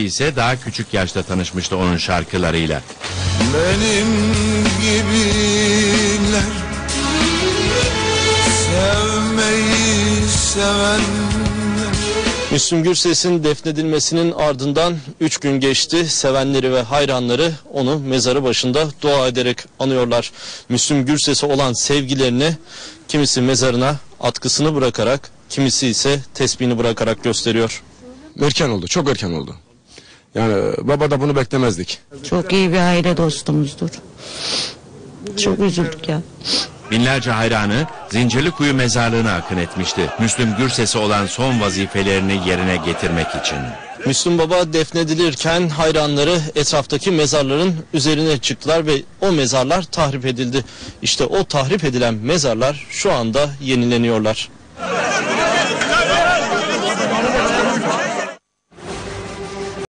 ise daha küçük yaşta tanışmıştı onun şarkılarıyla. Benim gibiler Sevmeyi sevenler Müslüm Gürses'in defnedilmesinin ardından 3 gün geçti. Sevenleri ve hayranları onu mezarı başında dua ederek anıyorlar. Müslüm Gürses'e olan sevgilerini kimisi mezarına atkısını bırakarak, kimisi ise tesbihini bırakarak gösteriyor. Erken oldu, çok erken oldu. Yani baba da bunu beklemezdik. Çok iyi bir aile dostumuzdur. Çok üzüldük ya. Binlerce hayranı Zincirlikuyu mezarlığına akın etmişti. Müslüm Gürses'e olan son vazifelerini yerine getirmek için. Müslüm Baba defnedilirken hayranları etraftaki mezarların üzerine çıktılar ve o mezarlar tahrip edildi. İşte o tahrip edilen mezarlar şu anda yenileniyorlar.